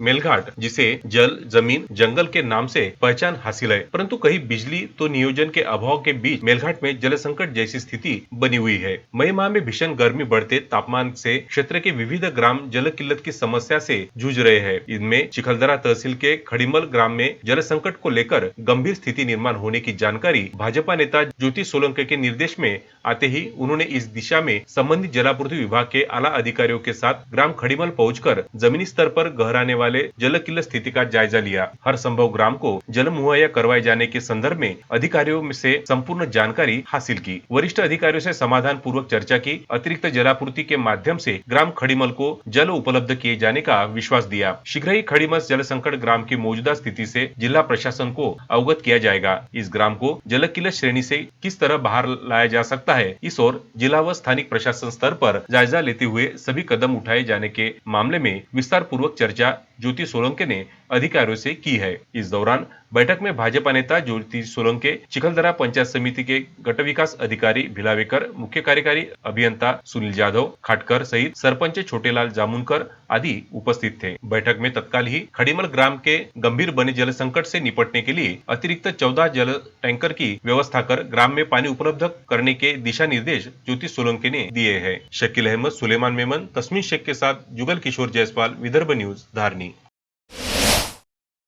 मेलघाट, जिसे जल, ज़मीन, जंगल के नाम से पहचान हासिल है। परंतु कहीं बिजली तो नियोजन के अभाव के बीच मेलघाट में जल संकट जैसी स्थिति बनी हुई है। मई माह में भीषण गर्मी बढ़ते तापमान से क्षेत्र के विविध ग्राम जल किल्लत की समस्या से जूझ रहे हैं। इनमें चिखलदरा तहसील के खड़ीमल ग्राम में जल संकट को लेकर गंभीर स्थिति निर्माण होने की जानकारी भाजपा नेता ज्योति सोलंके के निर्देश में आते ही उन्होंने इस दिशा में संबंधित जलापूर्ति विभाग के आला अधिकारियों के साथ ग्राम खड़ीमल पहुंचकर जमीनी स्तर पर गहराने वाले जल किल्लत स्थिति का जायजा लिया। हर संभव ग्राम को जल मुहैया करवाए जाने के संदर्भ में अधिकारियों में से संपूर्ण जानकारी हासिल की। वरिष्ठ अधिकारियों से समाधान पूर्वक चर्चा की। अतिरिक्त जलापूर्ति के माध्यम से ग्राम खड़ीमल को जल उपलब्ध किए जाने का विश्वास दिया। शीघ्र ही खड़ीमल जल संकट ग्राम की मौजूदा स्थिति से जिला प्रशासन को अवगत किया जाएगा। इस ग्राम को जल किल्लत श्रेणी से किस तरह बाहर लाया जा सकता है, इस ओर जिला व स्थानिक प्रशासन स्तर पर जायजा लेते हुए सभी कदम उठाए जाने के मामले में विस्तार पूर्वक चर्चा ज्योति सोलंके ने अधिकारियों से की है। इस दौरान बैठक में भाजपा नेता ज्योति सोलंके चिखलदरा पंचायत समिति के गट विकास अधिकारी भिलावेकर, मुख्य कार्यकारी अभियंता सुनील जाधव, खाटकर सहित सरपंच छोटेलाल जामुनकर आदि उपस्थित थे। बैठक में तत्काल ही खड़ीमल ग्राम के गंभीर बने जल संकट से निपटने के लिए अतिरिक्त चौदह जल टैंकर की व्यवस्था कर ग्राम में पानी उपलब्ध करने के दिशा निर्देश ज्योति सोलंके ने दिए है। शकील अहमद, सुलेमान मेमन, तस्मीन शेख के साथ जुगल किशोर जायसवाल, विदर्भ न्यूज़ धारनी